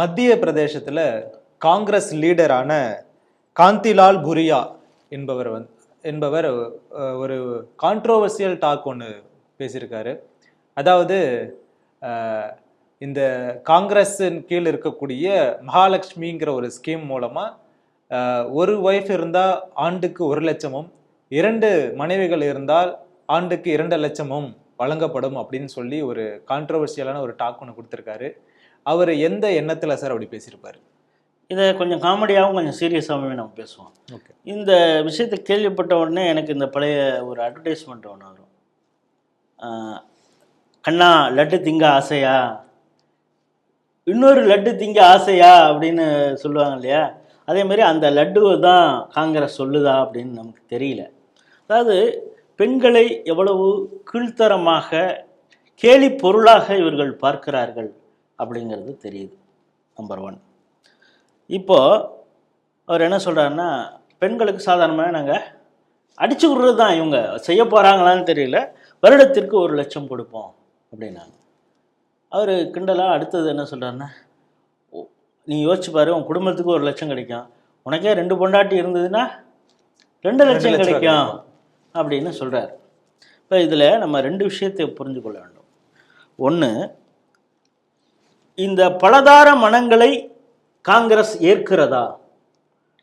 மத்திய பிரதேசத்தில் காங்கிரஸ் லீடரான காந்திலால் புரியா என்பவர் வந் என்பவர் ஒரு கான்ட்ரோவர்சியல் டாக் ஒன்று பேசியிருக்காரு. அதாவது இந்த காங்கிரஸின் கீழ் இருக்கக்கூடிய மகாலட்சுமிங்கிற ஒரு ஸ்கீம் மூலமாக ஒரு ஒய்ஃப் இருந்தால் ஆண்டுக்கு ஒரு லட்சமும் இரண்டு மனைவிகள் இருந்தால் ஆண்டுக்கு இரண்டு லட்சமும் வழங்கப்படும் அப்படின்னு சொல்லி ஒரு கான்ட்ரவர்சியலான ஒரு டாக் ஒன்று கொடுத்துருக்காரு. அவர் எந்த எண்ணத்துல சார் அப்படி பேசியிருப்பாரு? இதை கொஞ்சம் காமெடியாகவும் கொஞ்சம் சீரியஸாகவும் நம்ம பேசுவோம். ஓகே. இந்த விஷயத்தை கேள்விப்பட்ட உடனே எனக்கு இந்த பழைய ஒரு அட்வர்டைஸ்மெண்ட் ஒன்று வரும். கண்ணா லட்டு திங்க ஆசையா? இன்னொரு லட்டு திங்க ஆசையா? அப்படின்னு சொல்லுவாங்க இல்லையா? அதே மாதிரி அந்த லட்டு தான் காங்கிரஸ் சொல்லுதா அப்படின்னு நமக்கு தெரியல. அதாவது பெண்களை எவ்வளவு கீழ்த்தரமாக கேலி பொருளாக இவர்கள் பார்க்கிறார்கள். அப்படிங்கிறது தெரியுது நம்பர் ஒன் இப்போது அவர் என்ன சொல்கிறாருன்னா பெண்களுக்கு சாதாரணமாக நாங்கள் அடிச்சு விட்றது தான் இவங்க. செய்ய போகிறாங்களான்னு தெரியல. வருடத்திற்கு ஒரு லட்சம் கொடுப்போம் அப்படின்னாங்க. அவர் கிண்டலாக அடுத்தது என்ன சொல்கிறாருன்னா நீ யோசிச்சு பாரு உன் குடும்பத்துக்கு ஒரு லட்சம் கிடைக்கும். உனக்கே ரெண்டு பொண்டாட்டி இருந்ததுன்னா ரெண்டு லட்சம் லட்சம் கிடைக்கும். அப்படின்னு சொல்கிறார் இப்போ இதில் நம்ம ரெண்டு விஷயத்தை புரிஞ்சு கொள்ள வேண்டும். ஒன்று இந்த பலதார மனங்களை காங்கிரஸ் ஏற்கிறதா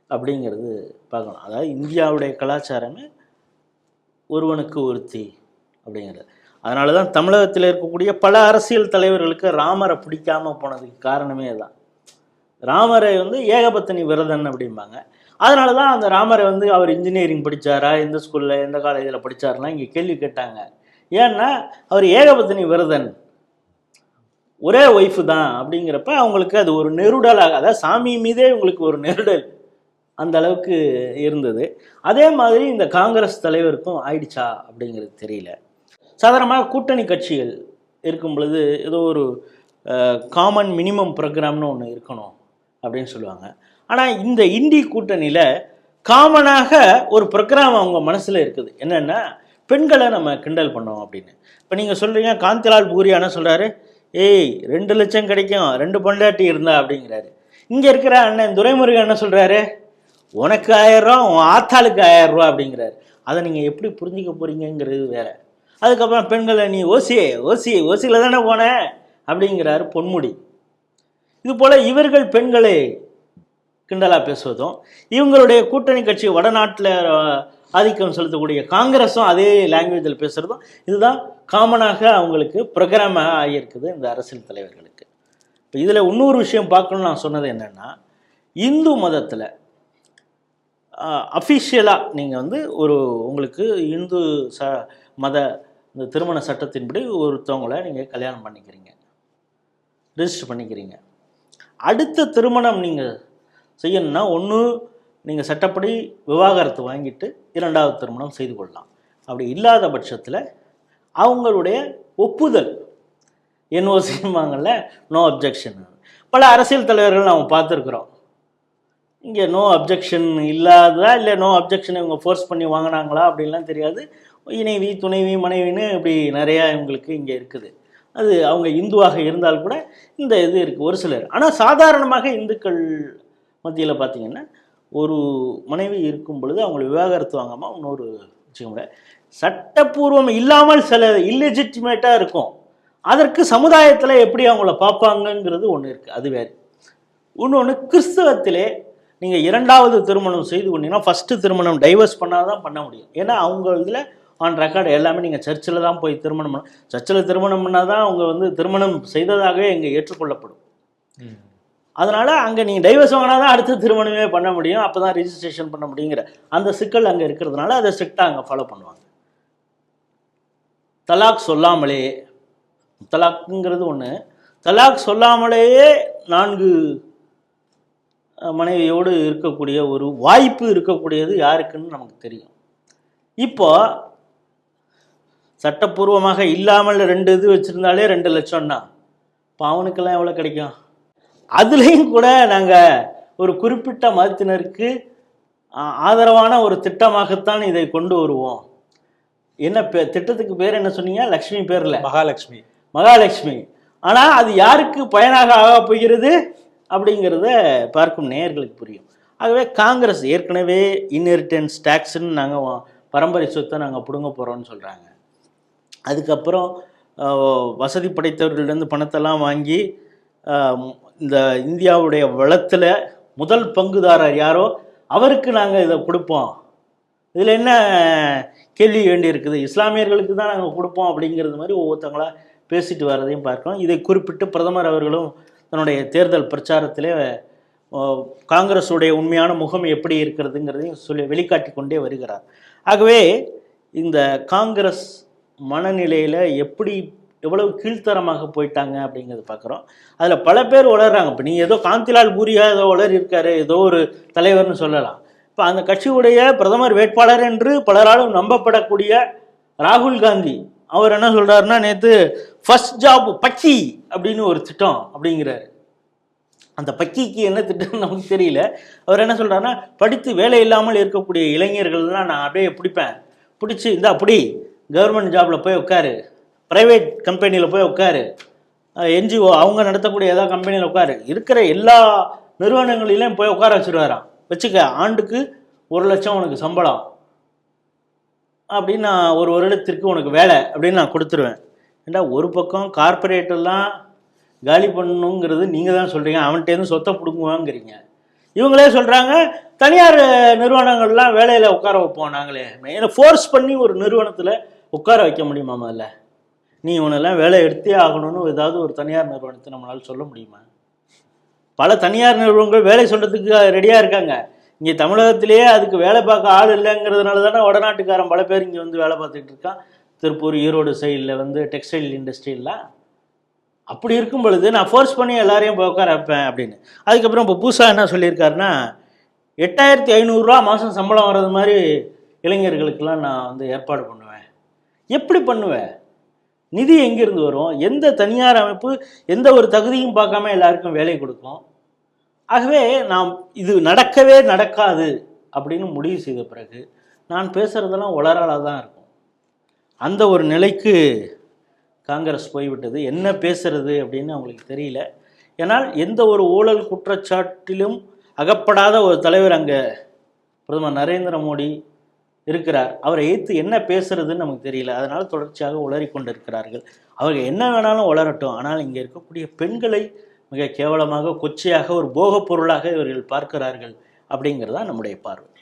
அப்படிங்கிறது பார்க்கணும் அதாவது இந்தியாவுடைய கலாச்சாரமே ஒருவனுக்கு ஒருத்தி அப்படிங்கிறது. அதனால தான் தமிழகத்தில் இருக்கக்கூடிய பல அரசியல் தலைவர்களுக்கு ராமரை பிடிக்காமல் போனதுக்கு காரணமே தான் ராமரை வந்து ஏகபத்தினி விரதன் அப்படிம்பாங்க. அதனால தான் அந்த ராமரை வந்து அவர் இன்ஜினியரிங் படித்தாரா எந்த ஸ்கூலில் எந்த காலேஜில் படிச்சாருலாம் இங்கே கேள்வி கேட்டாங்க. ஏன்னா அவர் ஏகபத்தினி விரதன். ஒரே ஒய்ஃபு தான் அப்படிங்கிறப்ப அவங்களுக்கு அது ஒரு நெருடலாக அதாவது சாமி மீதே உங்களுக்கு ஒரு நெருடல் அந்த அளவுக்கு இருந்தது. அதே மாதிரி இந்த காங்கிரஸ் தலைவருக்கும் ஆயிடுச்சா அப்படிங்கிறது தெரியல. சாதாரணமாக கூட்டணி கட்சிகள் இருக்கும் பொழுது ஏதோ ஒரு காமன் மினிமம் ப்ரோக்ராம்னு ஒன்று இருக்கணும் அப்படின்னு சொல்லுவாங்க. ஆனால் இந்த இந்தி கூட்டணியில் காமனாக ஒரு ப்ரோக்ராம் அவங்க மனசில் இருக்குது. என்னென்னா பெண்களை நம்ம கிண்டல் பண்ணோம் அப்படின்னு. இப்போ நீங்கள் சொல்கிறீங்க காந்திலால் பூரியா சொல்கிறாரு ஏய் ரெண்டு லட்சம் கிடைக்கும் ரெண்டு பொண்டாட்டி இருந்தா அப்படிங்கிறாரு. இங்கே இருக்கிற அண்ணன் துரைமுருகன் என்ன சொல்கிறாரு உனக்கு ஆயிரம் உன் ஆத்தாளுக்கு ஆயிரம் ரூபா அப்படிங்கிறாரு. அதை நீங்கள் எப்படி புரிஞ்சிக்க போறீங்கங்கிறது வேற. அதுக்கப்புறம் பெண்களை நீ ஓசி ஓசி ஓசியில் தானே போன? அப்படிங்கிறாரு பொன்முடி. இது போல் இவர்கள் பெண்களை கிண்டலாக பேசுவதும் இவங்களுடைய கூட்டணி கட்சி வடநாட்டில் ஆதிக்கம் செலுத்தக்கூடிய காங்கிரஸும் அதே லாங்குவேஜில் பேசுகிறதும் இதுதான் காமனாக அவங்களுக்கு ப்ரோக்ராமாக ஆகியிருக்குது இந்த அரசியல் தலைவர்களுக்கு. இப்போ இதில் இன்னொரு விஷயம் பார்க்கணும்னு நான் சொன்னது என்னென்னா இந்து மதத்தில் அஃபிஷியலாக நீங்கள் வந்து ஒரு உங்களுக்கு இந்து ச மத இந்த திருமண சட்டத்தின்படி ஒருத்தவங்களை நீங்கள் கல்யாணம் பண்ணிக்கிறீங்க. ரிஜிஸ்டர் பண்ணிக்கிறீங்க. அடுத்த திருமணம் நீங்கள் செய்யணும்னா ஒன்று நீங்கள் சட்டப்படி விவாகரத்து வாங்கிட்டு இரண்டாவது திருமணம் செய்து கொள்ளலாம். அப்படி இல்லாத பட்சத்தில் அவங்களுடைய ஒப்புதல். என்ஓசிம்பாங்கல்ல நோ அப்ஜெக்ஷன் பல அரசியல் தலைவர்கள் நாம் பார்த்துருக்குறோம். இங்கே நோ அப்ஜெக்ஷன் இல்லாததா இல்லை நோ அப்ஜெக்ஷன் இவங்க ஃபோர்ஸ் பண்ணி வாங்கினாங்களா அப்படின்லாம் தெரியாது. இணைவி துணைவி மனைவின்னு இப்படி நிறையா இவங்களுக்கு இங்கே இருக்குது. அது அவங்க இந்துவாக இருந்தால் கூட இந்த இது இருக்குது ஒரு சிலர். ஆனால் சாதாரணமாக இந்துக்கள் மத்தியில் பார்த்திங்கன்னா ஒரு மனைவி இருக்கும் பொழுது அவங்களை விவாகரத்து வாங்காமல் இன்னொரு வச்சுக்க முடியாது சட்டப்பூர்வம் இல்லாமல் சில இல்லெஜிட்டிமேட்டாக இருக்கும். அதற்கு சமுதாயத்தில் எப்படி அவங்கள பார்ப்பாங்கங்கிறது ஒன்று இருக்குது அது வேறு. இன்னொன்று கிறிஸ்தவத்திலே நீங்கள் இரண்டாவது திருமணம் செய்து கொண்டீங்கன்னா ஃபஸ்ட்டு திருமணம் டைவர்ஸ் பண்ணால் தான் பண்ண முடியும். ஏன்னா அவங்க இதில் ஆன் ரெக்கார்டு எல்லாமே நீங்கள் சர்ச்சில் தான் போய் திருமணம் பண்ண சர்ச்சில் திருமணம் பண்ணால் தான் அவங்க வந்து திருமணம் செய்ததாகவே இங்கே ஏற்றுக்கொள்ளப்படும். அதனால் அங்கே நீங்கள் டைவர்ஸ் வாங்கினா தான் அடுத்த திருமணமே பண்ண முடியும். அப்போ தான் ரிஜிஸ்ட்ரேஷன் பண்ண முடியுங்கிற அந்த சிக்கல் அங்கே இருக்கிறதுனால அதை ஸ்ட்ரிக்டாக அங்கே ஃபாலோ பண்ணுவாங்க. தலாக் சொல்லாமலே தலாக்குங்கிறது ஒன்று தலாக் சொல்லாமலேயே நான்கு மனைவியோடு இருக்கக்கூடிய ஒரு வாய்ப்பு இருக்கக்கூடியது யாருக்குன்னு நமக்கு தெரியும். இப்போ சட்டப்பூர்வமாக இல்லாமல் ரெண்டு இது வச்சுருந்தாலே ரெண்டு லட்சம்னா இப்போ அவனுக்கெல்லாம் எவ்வளோ கிடைக்கும்? அதுலேயும் கூட நாங்கள் ஒரு குறிப்பிட்ட மதத்தினருக்கு ஆதரவான ஒரு திட்டமாகத்தான் இதை கொண்டு வருவோம். என்ன பே திட்டத்துக்கு பேர் என்ன சொன்னீங்க? லக்ஷ்மி பேரில். மகாலட்சுமி. மகாலட்சுமி. ஆனால் அது யாருக்கு பயனாக ஆக போகிறது? அப்படிங்கிறத பார்க்கும் நேயர்களுக்கு புரியும். ஆகவே காங்கிரஸ் ஏற்கனவே இன்ஹெரிட்டன்ஸ் டேக்ஸ்ன்னு நாங்கள் பரம்பரை சொத்தை நாங்கள் பிடுங்க போகிறோம்னு சொல்கிறாங்க அதுக்கப்புறம் வசதி படைத்தவர்களிடந்து பணத்தெல்லாம் வாங்கி இந்த இந்தியாவுடைய வளத்தில் முதல் பங்குதாரர் யாரோ? அவருக்கு நாங்கள் இதை கொடுப்போம். இதில் என்ன கேள்வி வேண்டி இருக்குது? இஸ்லாமியர்களுக்கு தான் நாங்கள் கொடுப்போம் அப்படிங்கிறது மாதிரி ஒவ்வொருத்தங்களா பேசிட்டு வர்றதையும் பார்க்கிறோம் இதை குறிப்பிட்டு பிரதமர் அவர்களும் தன்னுடைய தேர்தல் பிரச்சாரத்திலே காங்கிரஸுடைய உண்மையான முகம் எப்படி இருக்கிறதுங்கிறதையும் சொல்லி வெளிக்காட்டி கொண்டே வருகிறார். ஆகவே இந்த காங்கிரஸ் மனநிலையில் எப்படி எவ்வளவு கீழ்த்தரமாக போயிட்டாங்க அப்படிங்கிறது பார்க்குறோம். அதில் பல பேர் உளறாங்க இப்போ நீ ஏதோ காந்திலால் பூரியா ஏதோ வளர் இருக்காரு ஏதோ ஒரு தலைவர்னு சொல்லலாம். இப்போ அந்த கட்சியுடைய பிரதமர் வேட்பாளர் என்று பலராலும் நம்பப்படக்கூடிய ராகுல் காந்தி அவர் என்ன சொல்கிறாருன்னா நேற்று ஃபஸ்ட் ஜாப் பக்கி அப்படின்னு ஒரு திட்டம் அப்படிங்கிறாரு. அந்த பக்கிக்கு என்ன திட்டம்னு நமக்கு தெரியல. அவர் என்ன சொல்கிறாருன்னா படித்து வேலை இல்லாமல் இருக்கக்கூடிய இளைஞர்கள்லாம் நான் அப்படியே பிடிப்பேன். பிடிச்சி இந்த அப்படி கவர்மெண்ட் ஜாப்ல போய் உட்காரு. ப்ரைவேட் கம்பெனியில் போய் உட்காரு. என்ஜிஓ அவங்க நடத்தக்கூடிய ஏதாவது கம்பெனியில் உட்காரு. இருக்கிற எல்லா நிறுவனங்களிலையும் போய் உட்கார வச்சுருவாராம். வச்சுக்க ஆண்டுக்கு ஒரு லட்சம் உனக்கு சம்பளம். அப்படின்னு நான் ஒரு வருடத்திற்கு உனக்கு வேலை அப்படின்னு நான் கொடுத்துருவேன். ஏண்டா ஒரு பக்கம் கார்ப்பரேட்டெல்லாம் காலி பண்ணணுங்கிறது நீங்கள் தான் சொல்கிறீங்க அவன்கிட்டேருந்து சொத்தை பிடுங்குவாங்கிறீங்க. இவங்களே சொல்கிறாங்க தனியார் நிறுவனங்கள்லாம் வேலையில் உட்கார வைப்போம் நாங்களே. ஏன்னா ஃபோர்ஸ் பண்ணி ஒரு நிறுவனத்தில் உட்கார வைக்க முடியுமா முதல்ல? நீ இவனெல்லாம் வேலை எடுத்தே ஆகணும்னு ஏதாவது ஒரு தனியார் நிறுவனத்தை நம்மளால் சொல்ல முடியுமா? பல தனியார் நிறுவனங்கள் வேலை சொல்கிறதுக்கு ரெடியாக இருக்காங்க. இங்கே தமிழகத்திலேயே அதுக்கு வேலை பார்க்க ஆள் இல்லைங்கிறதுனால தானே வடநாட்டுக்காரன் பல பேர் இங்கே வந்து வேலை பார்த்துக்கிட்டு இருக்கான். திருப்பூர் ஈரோடு சைடில் வந்து டெக்ஸ்டைல் இண்டஸ்ட்ரியில் அப்படி இருக்கும் பொழுது நான் ஃபோர்ஸ் பண்ணி எல்லாரையும் உட்கார வைப்பேன் அப்படின்னு. அதுக்கப்புறம் இப்போ புதுசாக என்ன சொல்லியிருக்காருன்னா எட்டாயிரத்தி ஐநூறுரூவா மாதம் சம்பளம் வர்றது மாதிரி இளைஞர்களுக்கெல்லாம் நான் வந்து ஏற்பாடு பண்ணுவேன். எப்படி பண்ணுவேன்? நிதி எங்கேருந்து வரும்? எந்த தனியார் அமைப்பு எந்த ஒரு தகுதியும் பார்க்காம எல்லாருக்கும் வேலை கொடுக்கும். ஆகவே நாம் இது நடக்கவே நடக்காது அப்படின்னு முடிவு செய்த பிறகு நான் பேசுகிறதெல்லாம் உளறலாக தான் இருக்கும். அந்த ஒரு நிலைக்கு காங்கிரஸ் போய்விட்டது. என்ன பேசுறது அப்படின்னு அவங்களுக்கு தெரியல. ஏன்னால் எந்த ஒரு ஊழல் குற்றச்சாட்டிலும் அகப்படாத ஒரு தலைவர் அங்கே பிரதமர் நரேந்திர மோடி இருக்கிறார். அவரை ஏற்று என்ன பேசுறதுன்னு நமக்கு தெரியல. அதனால் தொடர்ச்சியாக உளறி கொண்டிருக்கிறார்கள் அவர்கள் என்ன வேணாலும் உளரட்டும் ஆனால் இங்கே இருக்கக்கூடிய பெண்களை மிக கேவலமாக கொச்சையாக ஒரு போகப் பொருளாக இவர்கள் பார்க்கிறார்கள் அப்படிங்கிறது தான் நம்முடைய பார்வை.